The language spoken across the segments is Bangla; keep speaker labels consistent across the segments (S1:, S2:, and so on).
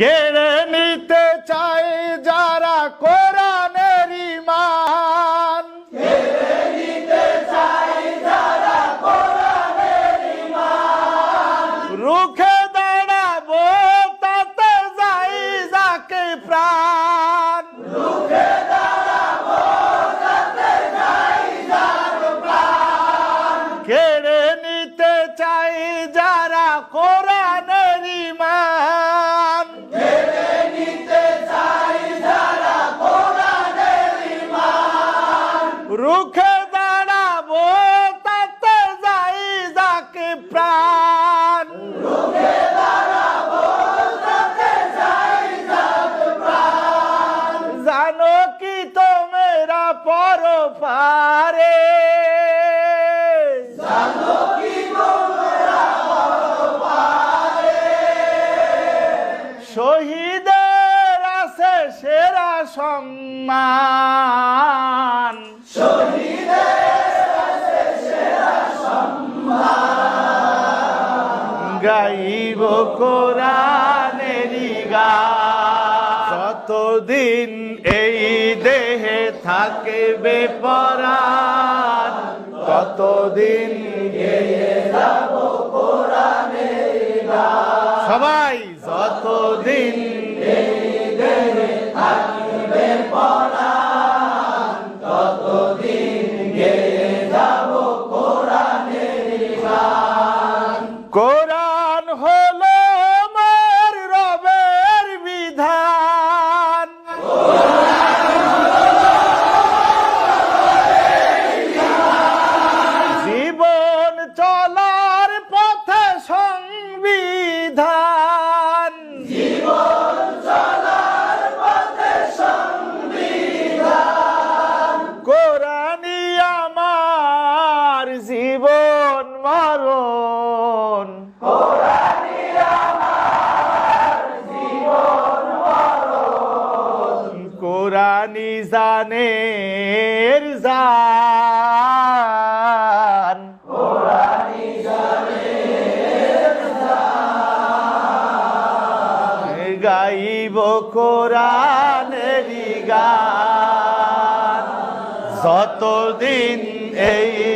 S1: কেড়ে নিতে চায় যারা কোরআনের ইমান রুখে দাঁড়াবো, তাতে যাই যাকে প্রাণ। কেড়ে নিতে চাই যারা কোরআনের প্রাণ। জানো কি তোমেরা পর পারে শহীদের আছে সেরা সম্মান। গাইব কোরআনেরই গান যতদিন এই দেহে থাকবে পরাণ ততদিন সবাই যতদিন কোরআন জীবন মরণ। কোরআনি জানের জান। গাইব কোরআনেরই গান। যতদিন এই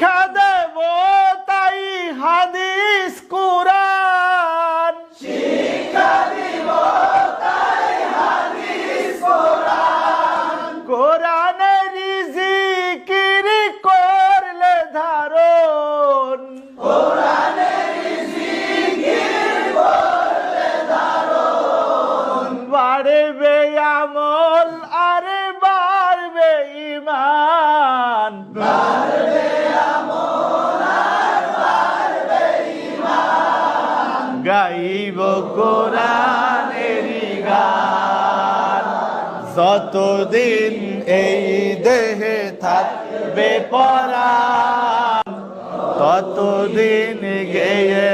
S1: শিক্ষা দেব তাই হাদিস কোরআন। কোরআনের জিকির করলে ধারণ। বাড়বে আমল গাইব কোরআনেরই গান। যতদিন এই দেহে থাকবে পরা ততদিন গেয়ে